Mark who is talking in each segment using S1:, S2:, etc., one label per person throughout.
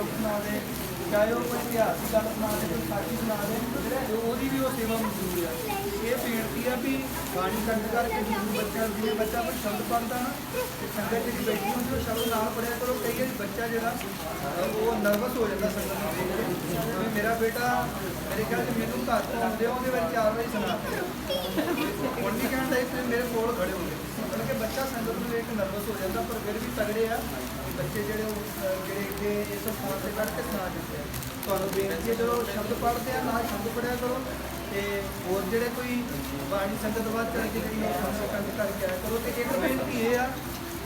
S1: ਸ਼ਬਦ ਸੁਣਾ ਦੇ ਚਾਹੇ ਉਹ ਕੋਈ ਇਤਿਹਾਸਿਕ ਗੱਲ ਸੁਣਾ ਦੇ ਕੋਈ ਸਾਖੀ ਸੁਣਾ ਦੇ ਤੇ ਉਹਦੀ ਵੀ ਉਹ ਸੇਵਾ ਮਨਜ਼ੂਰ ਆ। ਇਹ ਆ ਵੀ ਬਾਣੀ ਕੰਡ ਕਰਕੇ ਜਿਵੇਂ ਬੱਚਾ ਜਿਵੇਂ ਬੱਚਾ ਕੋਈ ਸ਼ਬਦ ਪੜ੍ਹਦਾ ਨਾ ਤੇ ਸੰਗਤ ਜਿਹੜੀ ਬੈਠੀ ਹੁੰਦੀ ਉਹ ਸ਼ਬਦ ਨਾਲ ਪੜਿਆ ਕਰੋ। ਕਈ ਵਾਰੀ ਬੱਚਾ ਜਿਹੜਾ ਉਹ ਨਰਵਸ ਹੋ ਜਾਂਦਾ ਸੰਗਤ ਨੂੰ ਦੇਖ ਕੇ ਮੇਰਾ ਬੇਟਾ ਮੇਰੇ ਖਿਆਲ ਚ ਮੈਨੂੰ ਘਰ ਤੋਂ ਆਉਂਦੇ ਉਹਦੇ ਵਿੱਚ ਚਾਰ ਵਾਰੀ ਸੁਣਾ ਹੁਣ ਵੀ ਕਹਿਣ ਦਾ ਕਿ ਮੇਰੇ ਕੋਲ ਖੜੇ ਹੋ ਗਏ। ਮਤਲਬ ਕਿ ਬੱਚਾ ਸੰਗਤ ਨੂੰ ਵੇਖ ਕੇ ਨਰਵਸ ਹੋ ਜਾਂਦਾ ਪਰ ਫਿਰ ਵੀ ਤਗੜੇ ਆ। ਬੱਚੇ ਜਿਹੜੇ ਉਹ, ਜਿਹੜੇ ਇੱਥੇ ਇਸ ਫੋਨ ਤੇ ਕੱਢ ਕੇ ਸੁਣਾ ਦਿੰਦੇ ਆ। ਤੁਹਾਨੂੰ ਬੇਨਤੀ ਹੈ ਜਦੋਂ ਸ਼ਬਦ ਪੜ੍ਹਦੇ ਆ ਨਾਲ ਸ਼ਬਦ ਪੜਿਆ ਕਰੋ। ਤੇ ਜਿਹੜੇ ਕੋਈ ਬਾਣੀ ਸੰਗਤ ਬਾਅਦ ਚੜ ਕੇ ਜਿਹੜੀ ਕੰਡ ਕਰਕੇ ਆਇਆ ਕਰੋ ਤੇ ਇੱਕ ਬੇਨਤੀ ਇਹ ਆ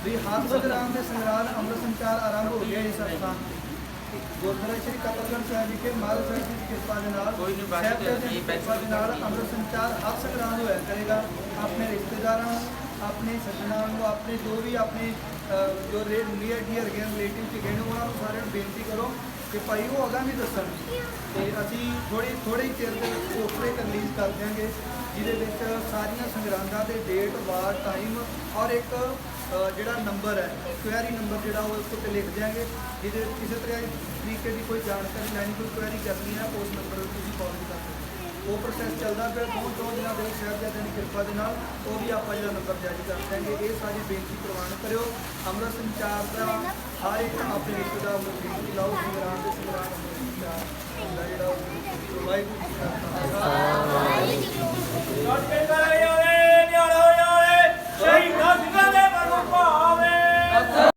S1: ਵੀ ਹੱਥ ਸੰਗਰਾਮ ਦੇ ਸੰਗਰਾਮ ਅੰਮ੍ਰਿਤ ਸੰਚਾਰ ਆਰੰਭ ਹੋ ਗਿਆ ਇਸ ਸਥਾਨ ਤੇ। ਗੁਰਦੁਆਰਾ ਸ਼੍ਰੀ ਕਤਲਗੜ੍ਹ ਸਾਹਿਬ ਵਿਖੇ ਮਹਾਰਾਜ ਸਾਹਿਬ ਜੀ ਦੀ ਕਿਰਪਾ ਦੇ ਨਾਲ
S2: ਕੋਈ ਨਹੀਂ ਬਾਅਦ
S1: ਸਾਹਿਬ
S2: ਚ
S1: ਦੀ ਨਾਲ ਅੰਮ੍ਰਿਤ ਸੰਚਾਰ ਹਰ ਸੰਗਰਾਮ ਹੋਇਆ ਕਰੇਗਾ ਆਪਣੇ ਰਿਸ਼ਤੇਦਾਰਾਂ ਨੂੰ ਆਪਣੇ ਸੱਜਣਾਂ ਨੂੰ ਆਪਣੇ ਜੋ ਵੀ ਆਪਣੇ ਜੋ ਰੇ ਨੀਅਰ ਡੀਅਰ ਗਏ ਰਿਲੇਟਿਵ ਚ ਗਏ ਉਹਨਾਂ ਨੂੰ ਸਾਰਿਆਂ ਨੂੰ ਬੇਨਤੀ ਕਰੋ ਕਿ ਭਾਈ ਉਹ ਅਗਾਂਹ ਵੀ ਦੱਸਣ। ਤੇ ਅਸੀਂ ਥੋੜੀ ਥੋੜੇ ਚਿਰ ਦੇ ਵਿੱਚ ਪੋਸਟਰ ਇੱਕ ਰਿਲੀਜ਼ ਕਰ ਦਿਆਂਗੇ, ਜਿਹਦੇ ਵਿੱਚ ਸਾਰੀਆਂ ਸੰਗਰਾਂਦਾਂ ਦੇ ਡੇਟ ਵਾਰ ਟਾਈਮ ਔਰ ਇੱਕ ਜਿਹੜਾ ਨੰਬਰ ਹੈ ਕੁਐਰੀ ਨੰਬਰ ਜਿਹੜਾ ਉਹ ਇਸ ਉੱਤੇ ਲਿਖ ਦਿਆਂਗੇ, ਜਿਹਦੇ ਵਿੱਚ ਕਿਸੇ ਤਰ੍ਹਾਂ ਤਰੀਕੇ ਦੀ ਕੋਈ ਜਾਣਕਾਰੀ ਲੈਣੀ, ਕੋਈ ਕੁਐਰੀ ਕਰਨੀ ਹੈ, ਉਸ ਨੰਬਰ ਨੂੰ ਤੁਸੀਂ ਕਾਲ ਕਰ ਸਕਦੇ ਹੋ। ਉਹ ਪ੍ਰੋਸੈਸ ਚੱਲਦਾ ਫਿਰ ਤੋਂ ਦੋ ਦਿਨਾਂ ਦੇ ਸਾਹਿਬਜ਼ਾਦਿਆਂ ਦੀ ਕਿਰਪਾ ਦੇ ਨਾਲ ਉਹ ਵੀ ਆਪਾਂ ਜਿਹੜਾ ਨੰਬਰ ਜਾਰੀ ਕਰ ਦਾਂਗੇ ਇਹ ਸਾਰੀ ਬੇਨਤੀ ਪ੍ਰਵਾਨ ਕਰਿਓ। ਅੰਮ੍ਰਿਤ ਸੰਚਾਰ ਦਾ ਹਰ ਇੱਕ ਆਪਣੇ ਇੱਕ ਦਾ ਮੁਕਤੀ ਲਾਓ ਸਿਮਰਨ ਦੇ ਸਿਮਰਨ ਦਾ ਜਿਹੜਾ ਵਾਹਿਗੁਰੂ ਜੀ ਦਾ